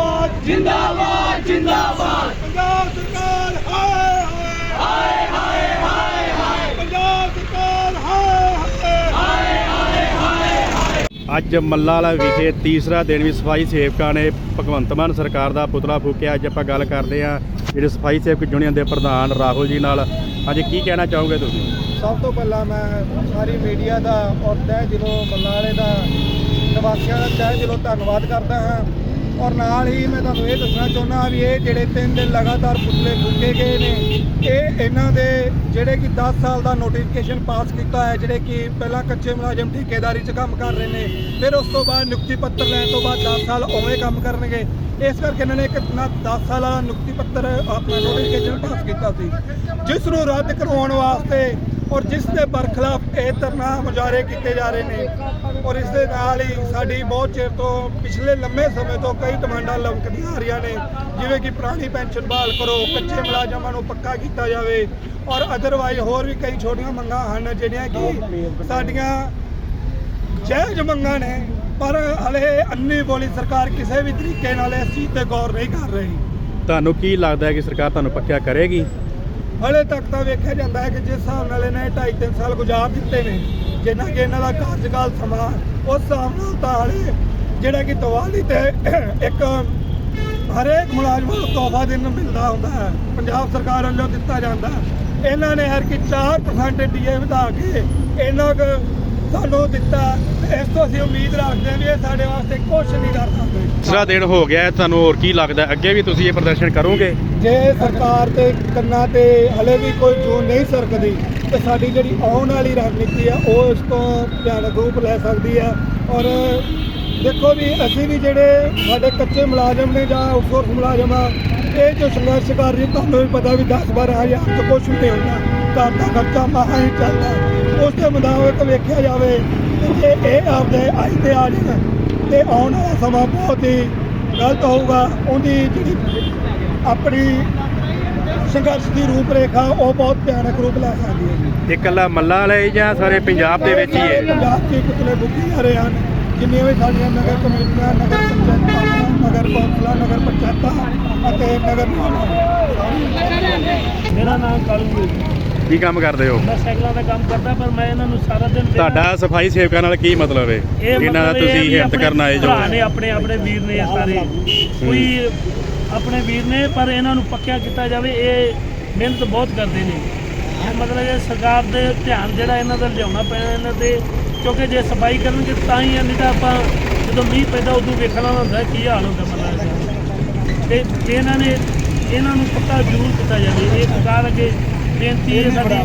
ਜਿੰਦਾਬਾਦ ਜਿੰਦਾਬਾਦ ਜਿੰਦਾਬਾਦ। ਪੰਜਾਬ ਸਰਕਾਰ ਹਾਏ ਹਾਏ। ਹਾਏ ਹਾਏ ਹਾਏ ਪੰਜਾਬ ਸਰਕਾਰ ਹਾਏ ਹਾਏ। ਅੱਜ ਮੱਲਾ ਵਾਲਾ ਵਿਖੇ ਤੀਸਰਾ ਦਿਨ ਵੀ ਸਫ਼ਾਈ ਸੇਵਕਾਂ ਨੇ ਭਗਵੰਤ ਮਾਨ ਸਰਕਾਰ ਦਾ ਪੁਤਲਾ ਫੂਕਿਆ। ਅੱਜ ਆਪਾਂ ਗੱਲ ਕਰਦੇ ਹਾਂ ਜਿਹੜੇ ਸਫ਼ਾਈ ਸੇਵਕ ਯੂਨੀਅਨ ਦੇ ਪ੍ਰਧਾਨ ਰਾਹੁਲ ਜੀ ਨਾਲ। ਅੱਜ ਕੀ ਕਹਿਣਾ ਚਾਹੋਗੇ ਤੁਸੀਂ? ਸਭ ਤੋਂ ਪਹਿਲਾਂ ਮੈਂ ਸਾਰੀ ਮੀਡੀਆ ਦਾ ਔਰ ਤਹਿ ਦਿਲੋਂ ਮੱਲਾ ਵਾਲੇ ਦਾ ਨਿਵਾਸੀਆਂ ਦਾ ਤਹਿ ਦਿਲੋਂ ਧੰਨਵਾਦ ਕਰਦਾ ਹਾਂ। ਔਰ ਨਾਲ ਹੀ ਮੈਂ ਤੁਹਾਨੂੰ ਇਹ ਦੱਸਣਾ ਚਾਹੁੰਦਾ ਵੀ ਇਹ ਜਿਹੜੇ ਤਿੰਨ ਦਿਨ ਲਗਾਤਾਰ ਪੁਤਲੇ ਫੂਕੇ ਗਏ ਨੇ, ਇਹ ਇਹਨਾਂ ਦੇ ਜਿਹੜੇ ਕਿ 10 ਸਾਲ ਦਾ ਨੋਟੀਫਿਕੇਸ਼ਨ ਪਾਸ ਕੀਤਾ ਹੈ, ਜਿਹੜੇ ਕਿ ਪਹਿਲਾਂ ਕੱਚੇ ਮੁਲਾਜ਼ਮ ਠੇਕੇਦਾਰੀ 'ਚ ਕੰਮ ਕਰ ਰਹੇ ਨੇ, ਫਿਰ ਉਸ ਤੋਂ ਬਾਅਦ ਨਿਯੁਕਤੀ ਪੱਤਰ ਲੈਣ ਤੋਂ ਬਾਅਦ 10 ਸਾਲ ਉਵੇਂ ਕੰਮ ਕਰਨਗੇ। ਇਸ ਕਰਕੇ ਇਹਨਾਂ ਨੇ ਇੱਕ ਨਾ 10 ਸਾਲਾ ਨਿਯੁਕਤੀ ਪੱਤਰ ਆਪਣਾ ਨੋਟੀਫਿਕੇਸ਼ਨ ਪਾਸ ਕੀਤਾ ਸੀ, ਜਿਸ ਨੂੰ ਰੱਦ ਕਰਵਾਉਣ ਵਾਸਤੇ ਔਰ ਜਿਸ ਦੇ ਬਰਖਲਾਫ ਇਹ ਧਰਨਾ ਮੁਜ਼ਾਹਰੇ ਕੀਤੇ ਜਾ ਰਹੇ ਨੇ ਔਰ ਇਸ ਦੇ ਨਾਲ ਹੀ ਸਾਡੀ ਬਹੁਤ ਚਿਰ ਤੋਂ ਪਿਛਲੇ ਲੰਮੇ ਸਮੇਂ ਤੋਂ ਕਈ ਡਿਮਾਂਡਾਂ ਲਮਕਦੀਆਂ ਆ ਰਹੀਆਂ ਨੇ, ਜਿਵੇਂ ਕਿ ਪੁਰਾਣੀ ਪੈਨਸ਼ਨ ਬਹਾਲ ਕਰੋ, ਕੱਚੇ ਮੁਲਾਜ਼ਮਾਂ ਨੂੰ ਪੱਕਾ ਕੀਤਾ ਜਾਵੇ ਔਰ ਅਦਰਵਾਈਜ਼ ਹੋਰ ਵੀ ਕਈ ਛੋਟੀਆਂ ਮੰਗਾਂ ਹਨ, ਜਿਹੜੀਆਂ ਕਿ ਸਾਡੀਆਂ ਜਾਇਜ਼ ਮੰਗਾਂ ਨੇ, ਪਰ ਹਲੇ ਅੰਨੀ ਬੋਲੀ ਸਰਕਾਰ ਕਿਸੇ ਵੀ ਤਰੀਕੇ ਨਾਲ ਇਸ ਚੀਜ਼ ਤੇ ਗੌਰ ਨਹੀਂ ਕਰ ਰਹੀ। ਤੁਹਾਨੂੰ ਕੀ ਲੱਗਦਾ ਹੈ ਕਿ ਸਰਕਾਰ ਤੁਹਾਨੂੰ ਪੱਕਿਆ ਕਰੇਗੀ? ਹਲੇ ਤੱਕ ਤਾਂ ਵੇਖਿਆ ਜਾਂਦਾ ਹੈ ਕਿ ਜਿਸ ਹਿਸਾਬ ਨਾਲ ਇਹਨਾਂ ਇਹਨੇ 2.5 ਸਾਲ ਗੁਜ਼ਾਰ ਦਿੱਤੇ ਨੇ, ਜਿੰਨਾ ਕਿ ਇਹਨਾਂ ਦਾ ਕਾਰਜਕਾਲ ਸਮਾਂ, ਉਸ ਹਿਸਾਬ ਨਾਲ ਤਾਂ ਹਲੇ ਜਿਹੜਾ ਕਿ ਦੀਵਾਲੀ ਤੇ ਇੱਕ ਹਰੇਕ ਮੁਲਾਜ਼ਮ ਨੂੰ ਤੋਹਫਾ ਦਿਨ ਮਿਲਦਾ ਹੁੰਦਾ ਹੈ, ਪੰਜਾਬ ਸਰਕਾਰ ਵੱਲੋਂ ਦਿੱਤਾ ਜਾਂਦਾ ਇਹਨਾਂ ਨੇ ਹਰ ਕਿ 4% ਡੀਏ ਵਧਾ ਕੇ ਇਹਨਾਂ ਕੁ ਸਾਨੂੰ ਦਿੱਤਾ। ਇਸ ਤੋਂ ਅਸੀਂ ਉਮੀਦ ਰੱਖਦੇ ਹਾਂ ਵੀ ਇਹ ਸਾਡੇ ਵਾਸਤੇ ਕੁਝ ਨਹੀਂ ਕਰ ਸਕਦੇ। ਤੀਸਰਾ ਦਿਨ ਹੋ ਗਿਆ ਹੈ, ਤੁਹਾਨੂੰ ਹੋਰ ਕੀ ਲੱਗਦਾ? ਅੱਗੇ ਵੀ ਤੁਸੀਂ ਇਹ ਪ੍ਰਦਰਸ਼ਨ ਕਰੋਗੇ? ਜੇ ਸਰਕਾਰ ਤੇ ਕੰਨਾਂ ਤੇ ਹਲੇ ਵੀ ਕੋਈ ਜੂਨ ਨਹੀਂ ਸਰਕਦੀ ਤੇ ਸਾਡੀ ਜਿਹੜੀ ਆਉਣ ਵਾਲੀ ਰਣਨੀਤੀ ਆ ਉਹ ਇਸ ਤੋਂ ਭਿਆਨਕ ਰੂਪ ਲੈ ਸਕਦੀ ਆ ਔਰ ਦੇਖੋ ਵੀ ਅਸੀਂ ਵੀ ਜਿਹੜੇ ਸਾਡੇ ਕੱਚੇ ਮੁਲਾਜ਼ਮ ਨੇ ਜਾਂ ਆਊਟਸੋਰਸ ਮੁਲਾਜ਼ਮ ਆ ਇਹ ਜੋ ਸੰਘਰਸ਼ ਕਰ ਰਹੀ ਤੁਹਾਨੂੰ ਵੀ ਪਤਾ ਵੀ 10 12 ਹਜ਼ਾਰ ਤੋਂ ਕੁਛ ਨਹੀਂ ਹੁੰਦਾ। ਘਰ ਦਾ ਖਰਚਾ ਮਹਾ ਹੀ ਚੱਲਦਾ। ਉਸ ਦੇ ਮੁਤਾਬਕ ਵੇਖਿਆ ਜਾਵੇ ਕਿ ਜੇ ਇਹ ਆਪਦੇ ਆਈ ਤੇ ਆ ਜਾਣ ਤੇ ਆਉਣ ਵਾਲਾ ਸਮਾਂ ਬਹੁਤ ਹੀ ਗਲਤ ਹੋਊਗਾ ਉਹਦੀ ਜਿਹੜੀ ਆਪਣੀ ਸੰਘਰਸ਼ ਦੀ ਰੂਪਰੇਖਾ ਉਹ ਬਹੁਤ ਭਿਆਨਕ ਰੂਪ ਲੈ ਸਕਦੀ ਹੈ ਜੀ। ਇਹ ਇਕੱਲਾ ਮੱਲਾ ਵਾਲੇ ਜਾਂ ਸਾਰੇ ਪੰਜਾਬ ਦੇ ਵਿੱਚ ਹੀ ਹੈ? ਪੰਜਾਬ ਦੇ ਪੁਤਲੇ ਬੁੱਕੀ ਜਾ ਰਹੇ ਹਨ। ਜਿੰਨੀਆਂ ਵੀ ਸਾਡੀਆਂ ਨਗਰ ਕਮੇਟੀਆਂ ਨਗਰ ਪੰਚਾਇਤਾਂ ਨਗਰ ਕੌਂਸਲਾਂ ਨਗਰ ਪੰਚਾਇਤਾਂ ਅਤੇ ਨਗਰ ਨਿਗਮ। ਮੇਰਾ ਨਾਮ ਕਾਲੂ ਹੈ। ਕੀ ਕੰਮ ਕਰਦੇ ਹੋ? ਮੈਂ ਸਾਈਕਲਾਂ ਦਾ ਕੰਮ ਕਰਦਾ ਪਰ ਮੈਂ ਇਹਨਾਂ ਨੂੰ ਸਾਰਾ ਦਿਨ ਤੁਹਾਡਾ ਸਫ਼ਾਈ ਸੇਵਕਾਂ ਨਾਲ ਕੀ ਮਤਲਬ ਹੈ ਇਹ ਇਹਨਾਂ ਦਾ ਮਤਲਬ ਇਹ ਤੁਸੀਂ ਵੀ ਹਿੰਮਤ ਆਪਣੇ ਕਰਨ ਆਏ ਜੋ। ਭਰਾ ਨੇ ਆਪਣੇ ਆਪਣੇ ਵੀਰ ਨੇ ਇਹ ਸਾਰੇ। ਕੋਈ ਆਪਣੇ ਵੀਰ ਨੇ ਪਰ ਇਹਨਾਂ ਨੂੰ ਪੱਕਿਆ ਕੀਤਾ ਜਾਵੇ ਇਹ ਮਿਹਨਤ ਬਹੁਤ ਕਰਦੇ ਨੇ। ਇਹ ਮਤਲਬ ਇਹ ਸਰਕਾਰ ਦੇ ਧਿਆਨ ਜਿਹੜਾ ਇਹਨਾਂ ਦਾ ਲਿਆਉਣਾ ਪੈਣਾ ਇਹਨਾਂ ਤੇ ਕਿਉਂਕਿ ਜੇ ਸਫ਼ਾਈ ਕਰਨਗੇ ਤਾਂ ਹੀ ਆ, ਨਹੀਂ ਤਾਂ ਆਪਾਂ ਜਦੋਂ ਮੀਂਹ ਪੈਂਦਾ ਉਦੋਂ ਵੇਖਣਾ ਹੁੰਦਾ ਕੀ ਹਾਲ ਹੁੰਦਾ ਮਤਲਬ ਤੇ ਇਹਨਾਂ ਨੇ ਇਹਨਾਂ ਨੂੰ ਪੱਕਾ ਜ਼ਰੂਰ ਕੀਤਾ ਜਾਵੇ ਇਹ ਸਰਕਾਰ ਅੱਗੇ ਬੇਨਤੀ ਹੈ ਸਾਡੀ